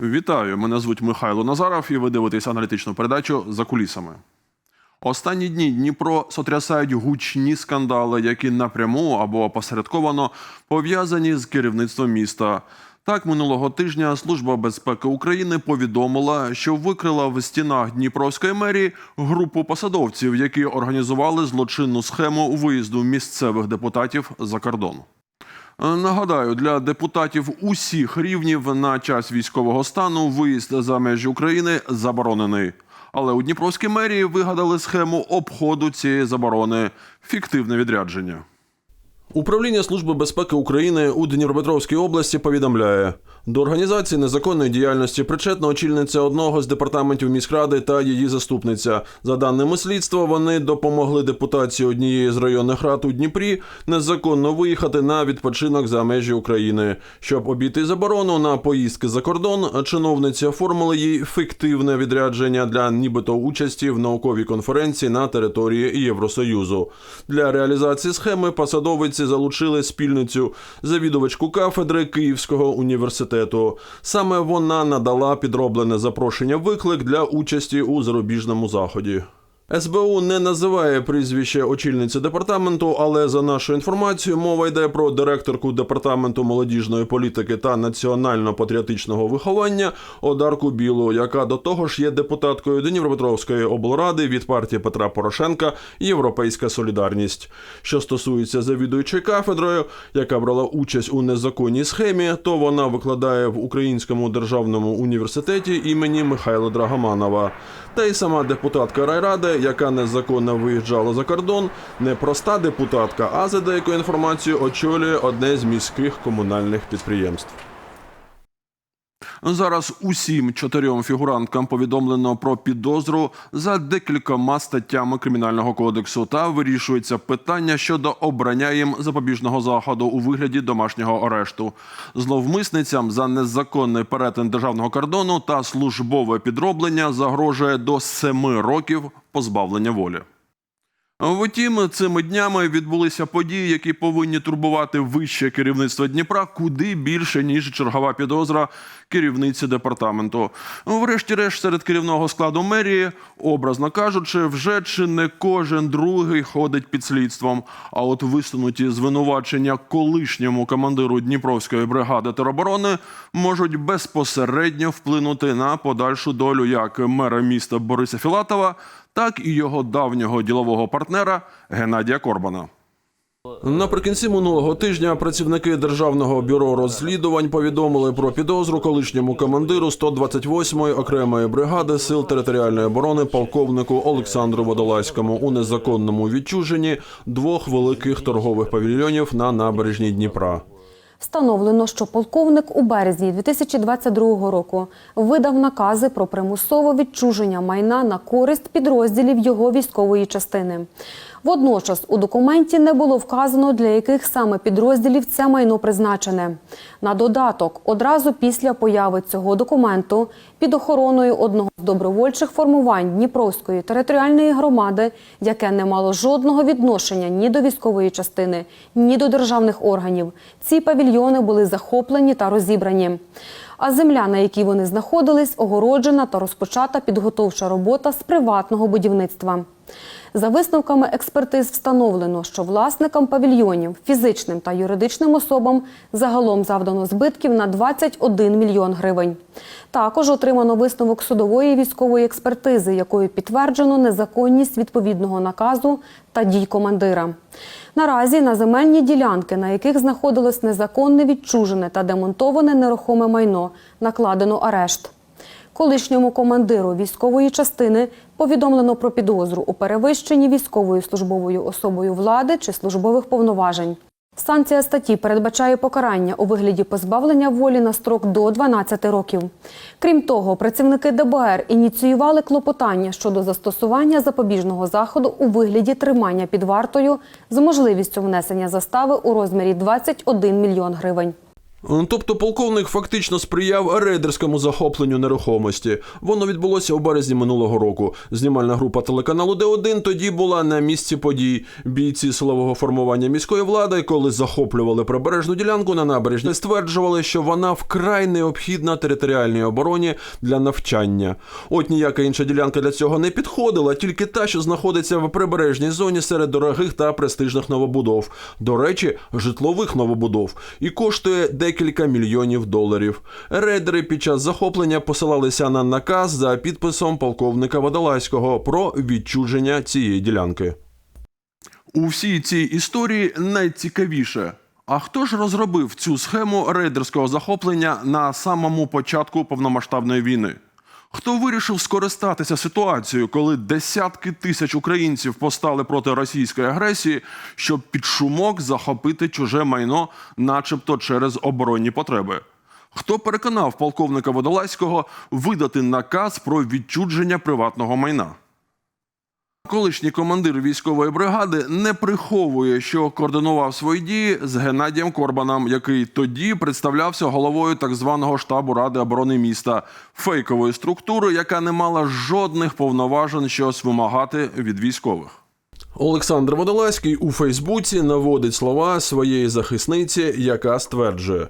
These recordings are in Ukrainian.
Вітаю! Мене звуть Михайло Назаров, і ви дивитесь аналітичну передачу за кулісами. Останні дні Дніпро сотрясають гучні скандали, які напряму або опосередковано пов'язані з керівництвом міста. Так, минулого тижня Служба безпеки України повідомила, що викрила в стінах Дніпровської мерії групу посадовців, які організували злочинну схему виїзду місцевих депутатів за кордон. Нагадаю, для депутатів усіх рівнів на час військового стану виїзд за межі України заборонений. Але у Дніпровській мерії вигадали схему обходу цієї заборони фіктивне відрядження. Управління Служби безпеки України у Дніпропетровській області повідомляє, до організації незаконної діяльності причетна очільниця одного з департаментів міськради та її заступниця. За даними слідства, вони допомогли депутації однієї з районних рад у Дніпрі незаконно виїхати на відпочинок за межі України. Щоб обійти заборону на поїздки за кордон, чиновниці оформили їй фіктивне відрядження для нібито участі в науковій конференції на території Євросоюзу. Для реалізації схеми посадовиці залучили спільницю завідувачку кафедри Київського університету. Саме вона надала підроблене запрошення виклик для участі у зарубіжному заході. СБУ не називає прізвище очільниці департаменту, але за нашою інформацією, мова йде про директорку департаменту молодіжної політики та національно-патріотичного виховання Одарку Білу, яка до того ж є депутаткою Дніпропетровської облради від партії Петра Порошенка Європейська Солідарність. Що стосується завідуючої кафедрою, яка брала участь у незаконній схемі, то вона викладає в Українському державному університеті імені Михайла Драгоманова. Та й сама депутатка райради, яка незаконно виїжджала за кордон, не проста депутатка, а за деякою інформацією очолює одне з міських комунальних підприємств. Зараз усім чотирьом фігуранткам повідомлено про підозру за декількома статтями кримінального кодексу та вирішується питання щодо обрання їм запобіжного заходу у вигляді домашнього арешту. Зловмисницям за незаконний перетин державного кордону та службове підроблення загрожує до семи років позбавлення волі. Втім, цими днями відбулися події, які повинні турбувати вище керівництво Дніпра куди більше ніж чергова підозра керівниці департаменту. Врешті-решт, серед керівного складу мерії, образно кажучи, вже чи не кожен другий ходить під слідством. А от висунуті звинувачення колишньому командиру Дніпровської бригади тероборони можуть безпосередньо вплинути на подальшу долю як мера міста Бориса Філатова, так і його давнього ділового партнера Геннадія Корбана. Наприкінці минулого тижня працівники державного бюро розслідувань повідомили про підозру колишньому командиру 128-ї окремої бригади сил територіальної оборони полковнику Олександру Водолазькому у незаконному відчуженні двох великих торгових павільйонів на набережній Дніпра. Встановлено, що полковник у березні 2022 року видав накази про примусове відчуження майна на користь підрозділів його військової частини. Водночас у документі не було вказано, для яких саме підрозділів це майно призначене. На додаток, одразу після появи цього документу під охороною одного з добровольчих формувань Дніпровської територіальної громади, яке не мало жодного відношення ні до військової частини, ні до державних органів, ці павільйони були захоплені та розібрані. А земля, на якій вони знаходились, огороджена та розпочата підготовча робота з приватного будівництва. За висновками експертиз встановлено, що власникам павільйонів, фізичним та юридичним особам загалом завдано збитків на 21 мільйон гривень. Також отримано висновок судової військової експертизи, якою підтверджено незаконність відповідного наказу та дій командира. Наразі на земельні ділянки, на яких знаходилось незаконне відчужене та демонтоване нерухоме майно, накладено арешт. Колишньому командиру військової частини повідомлено про підозру у перевищенні військовою службовою особою влади чи службових повноважень. Санкція статті передбачає покарання у вигляді позбавлення волі на строк до 12 років. Крім того, працівники ДБР ініціювали клопотання щодо застосування запобіжного заходу у вигляді тримання під вартою з можливістю внесення застави у розмірі 21 мільйон гривень. Тобто полковник фактично сприяв рейдерському захопленню нерухомості. Воно відбулося у березні минулого року. Знімальна група телеканалу Д1 тоді була на місці подій. Бійці силового формування міської влади, коли захоплювали прибережну ділянку на набережні, стверджували, що вона вкрай необхідна територіальній обороні для навчання. От ніяка інша ділянка для цього не підходила, тільки та, що знаходиться в прибережній зоні серед дорогих та престижних новобудов. До речі, житлових новобудов і коштує декілька мільйонів доларів. Рейдери під час захоплення посилалися на наказ за підписом полковника Водолазького про відчуження цієї ділянки. У всій цій історії найцікавіше. А хто ж розробив цю схему рейдерського захоплення на самому початку повномасштабної війни? Хто вирішив скористатися ситуацією, коли десятки тисяч українців постали проти російської агресії, щоб під шумок захопити чуже майно, начебто через оборонні потреби? Хто переконав полковника Водолазького видати наказ про відчудження приватного майна? Колишній командир військової бригади не приховує, що координував свої дії з Геннадієм Корбаном, який тоді представлявся головою так званого штабу ради оборони міста, фейкової структури, яка не мала жодних повноважень щось вимагати від військових. Олександр Водолазький у Фейсбуці наводить слова своєї захисниці, яка стверджує.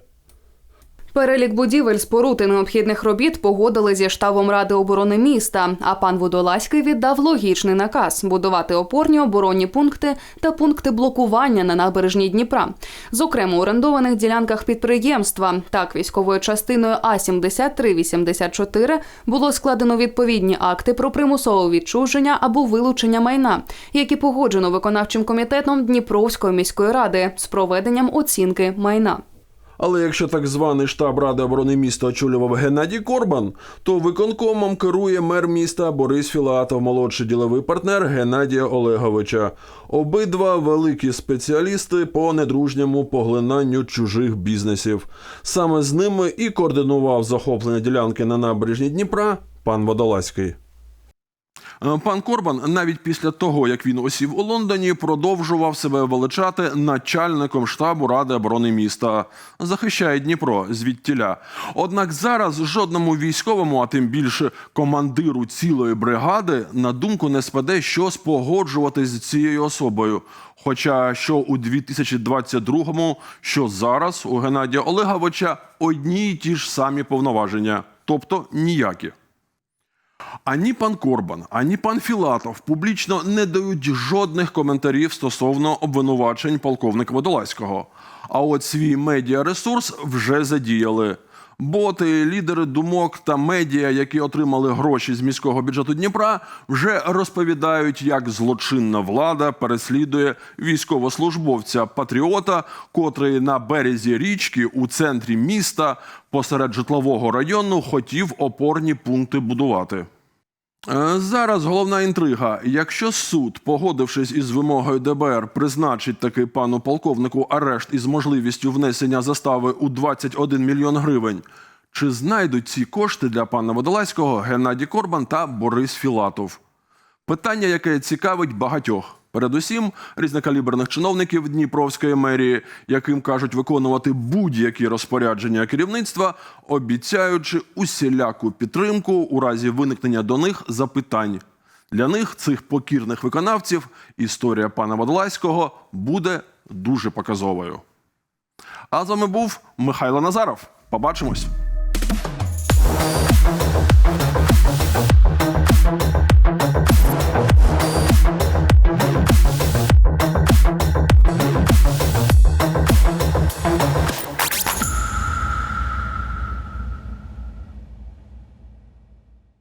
Перелік будівель, споруд і необхідних робіт погодили зі штабом ради оборони міста. А пан Водолазький віддав логічний наказ будувати опорні оборонні пункти та пункти блокування на набережній Дніпра, зокрема у орендованих ділянках підприємства. Так, військовою частиною А 7384 було складено відповідні акти про примусове відчуження або вилучення майна, які погоджено виконавчим комітетом Дніпровської міської ради з проведенням оцінки майна. Але якщо так званий штаб ради оборони міста очолював Геннадій Корбан, то виконкомом керує мер міста Борис Філатов, молодший діловий партнер Геннадія Олеговича. Обидва великі спеціалісти по недружньому поглинанню чужих бізнесів. Саме з ними і координував захоплення ділянки на набережні Дніпра пан Водолазький. Е, Пан Корбан навіть після того, як він осів у Лондоні, продовжував себе величати начальником штабу ради оборони міста. Захищає Дніпро звідтіля. Однак зараз жодному військовому, а тим більше командиру цілої бригади, на думку не спаде щось погоджувати з цією особою. Хоча що у 2022-му, що зараз у Геннадія Олеговича одні й ті ж самі повноваження, тобто ніякі. Ані пан Корбан, ані пан Філатов публічно не дають жодних коментарів стосовно обвинувачень полковника Водолазького. А от свій медіаресурс вже задіяли. Боти, лідери думок та медіа, які отримали гроші з міського бюджету Дніпра, вже розповідають, як злочинна влада переслідує військовослужбовця патріота, котрий на березі річки у центрі міста посеред житлового району хотів опорні пункти будувати. Е, Зараз головна інтрига. Якщо суд, погодившись із вимогою ДБР, призначить таки пану полковнику арешт із можливістю внесення застави у 21 мільйон гривень, чи знайдуть ці кошти для пана Водолазького Геннадій Корбан та Борис Філатов? Питання, яке цікавить багатьох. Передусім, різнокаліберних чиновників Дніпровської мерії, яким кажуть виконувати будь-які розпорядження керівництва, обіцяючи усіляку підтримку у разі виникнення до них запитань. Для них, цих покірних виконавців, історія пана Водолазького буде дуже показовою. А з вами був Михайло Назаров. Побачимось!